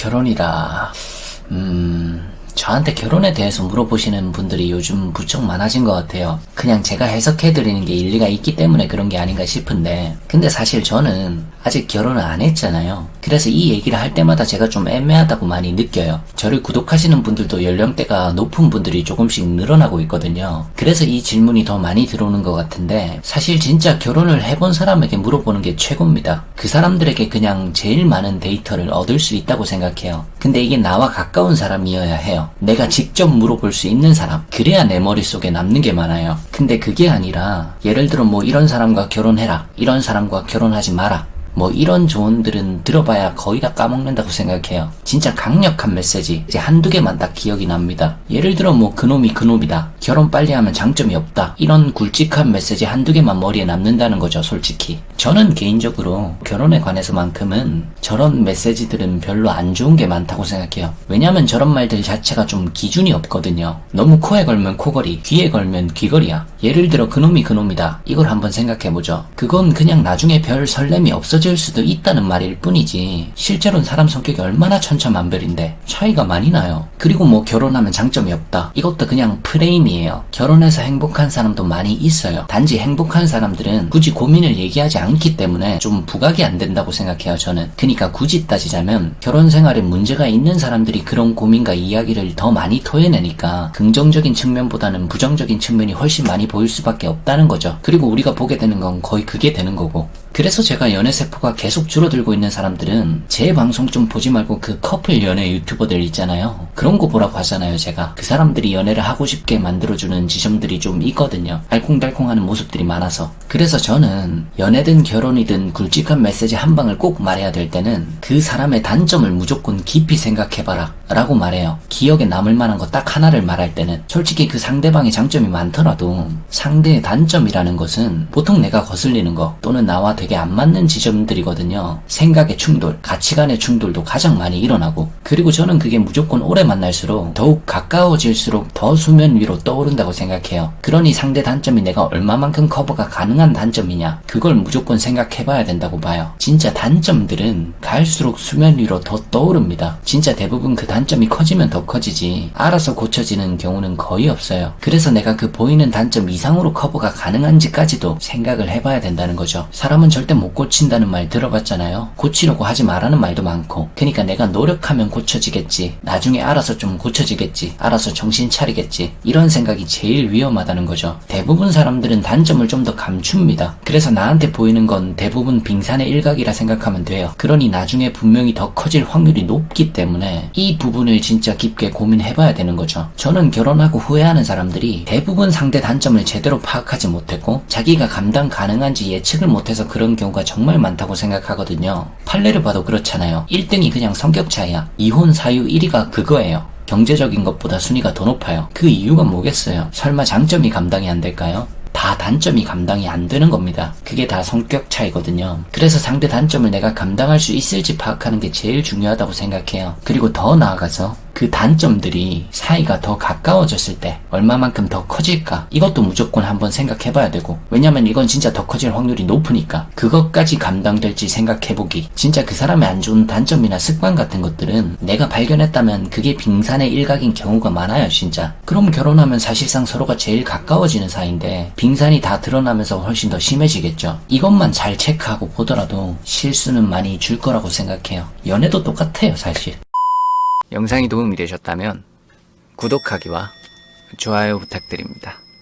결혼이라, 음, 저한테 결혼에 대해서 물어보시는 분들이 요즘 부쩍 많아진 것 같아요. 그냥 제가 해석해드리는 게 일리가 있기 때문에 그런 게 아닌가 싶은데, 근데 사실 저는 아직 결혼을 안 했잖아요. 그래서 이 얘기를 할 때마다 제가 좀 애매하다고 많이 느껴요. 저를 구독하시는 분들도 연령대가 높은 분들이 조금씩 늘어나고 있거든요. 그래서 이 질문이 더 많이 들어오는 것 같은데, 사실 진짜 결혼을 해본 사람에게 물어보는 게 최고입니다. 그 사람들에게 그냥 제일 많은 데이터를 얻을 수 있다고 생각해요. 근데 이게 나와 가까운 사람이어야 해요. 내가 직접 물어볼 수 있는 사람. 그래야 내 머릿속에 남는 게 많아요. 근데 그게 아니라, 예를 들어 뭐 이런 사람과 결혼해라. 이런 사람과 결혼하지 마라. 뭐 이런 조언들은 들어봐야 거의 다 까먹는다고 생각해요. 진짜 강력한 메시지 이제 한두 개만 딱 기억이 납니다. 예를 들어 뭐 그놈이 그놈이다. 결혼 빨리 하면 장점이 없다. 이런 굵직한 메시지 한두 개만 머리에 남는다는 거죠, 솔직히. 저는 개인적으로 결혼에 관해서만큼은 저런 메시지들은 별로 안 좋은 게 많다고 생각해요. 왜냐면 저런 말들 자체가 좀 기준이 없거든요. 너무 코에 걸면 코걸이, 귀에 걸면 귀걸이야. 예를 들어 그놈이 그놈이다. 이걸 한번 생각해보죠. 그건 그냥 나중에 별 설렘이 없어 질 수도 있다는 말일 뿐이지. 실제로는 사람 성격이 얼마나 천차만별인데 차이가 많이 나요. 그리고 뭐 결혼하면 장점이 없다. 이것도 그냥 프레임이에요. 결혼해서 행복한 사람도 많이 있어요. 단지 행복한 사람들은 굳이 고민을 얘기하지 않기 때문에 좀 부각이 안 된다고 생각해요, 저는. 그니까 굳이 따지자면 결혼 생활에 문제가 있는 사람들이 그런 고민과 이야기를 더 많이 토해내니까 긍정적인 측면보다는 부정적인 측면이 훨씬 많이 보일 수밖에 없다는 거죠. 그리고 우리가 보게 되는 건 거의 그게 되는 거고. 그래서 제가 연애 세포가 계속 줄어들고 있는 사람들은 제 방송 좀 보지 말고 그 커플 연애 유튜버들 있잖아요. 그런 거 보라고 하잖아요, 제가. 그 사람들이 연애를 하고 싶게 만들어주는 지점들이 좀 있거든요. 알콩달콩하는 모습들이 많아서. 그래서 저는 연애든 결혼이든 굵직한 메시지 한 방을 꼭 말해야 될 때는 그 사람의 단점을 무조건 깊이 생각해봐라. 라고 말해요. 기억에 남을 만한 거 딱 하나를 말할 때는 솔직히 그 상대방의 장점이 많더라도 상대의 단점이라는 것은 보통 내가 거슬리는 거 또는 나와 되게 안 맞는 지점들이거든요. 생각의 충돌, 가치관의 충돌도 가장 많이 일어나고 그리고 저는 그게 무조건 오래 만날수록 더욱 가까워질수록 더 수면 위로 떠오른다고 생각해요. 그러니 상대 단점이 내가 얼마만큼 커버가 가능한 단점이냐 그걸 무조건 생각해봐야 된다고 봐요. 진짜 단점들은 갈수록 수면 위로 더 떠오릅니다. 진짜 대부분 그 단점이 커지면 더 커지지 알아서 고쳐지는 경우는 거의 없어요. 그래서 내가 그 보이는 단점 이상으로 커버가 가능한지까지도 생각을 해봐야 된다는 거죠. 사람은 절대 못 고친다는 말 들어봤잖아요. 고치려고 하지 말라는 말도 많고. 그러니까 내가 노력하면 고쳐지겠지. 나중에 알아서 좀 고쳐지겠지. 알아서 정신 차리겠지. 이런 생각이 제일 위험하다는 거죠. 대부분 사람들은 단점을 좀 더 감춥니다. 그래서 나한테 보이는 건 대부분 빙산의 일각이라 생각하면 돼요. 그러니 나중에 분명히 더 커질 확률이 높기 때문에 이 부분을 진짜 깊게 고민해봐야 되는 거죠. 저는 결혼하고 후회하는 사람들이 대부분 상대 단점을 제대로 파악하지 못했고 자기가 감당 가능한지 예측을 못해서 그런 경우가 정말 많다고 생각하거든요. 판례를 봐도 그렇잖아요. 1등이 그냥 성격 차이야. 이혼 사유 1위가 그 거예요. 경제적인 것보다 순위가 더 높아요. 그 이유가 뭐겠어요? 설마 장점이 감당이 안 될까요? 다 단점이 감당이 안 되는 겁니다. 그게 다 성격 차이거든요. 그래서 상대 단점을 내가 감당할 수 있을지 파악하는 게 제일 중요하다고 생각해요. 그리고 더 나아가서 그 단점들이 사이가 더 가까워졌을 때 얼마만큼 더 커질까? 이것도 무조건 한번 생각해 봐야 되고 왜냐면 이건 진짜 더 커질 확률이 높으니까 그것까지 감당될지 생각해보기. 진짜 그 사람의 안 좋은 단점이나 습관 같은 것들은 내가 발견했다면 그게 빙산의 일각인 경우가 많아요 진짜. 그럼 결혼하면 사실상 서로가 제일 가까워지는 사이인데 빙산이 다 드러나면서 훨씬 더 심해지겠죠. 이것만 잘 체크하고 보더라도 실수는 많이 줄 거라고 생각해요. 연애도 똑같아요 사실 영상이 도움이 되셨다면 구독하기와 좋아요 부탁드립니다.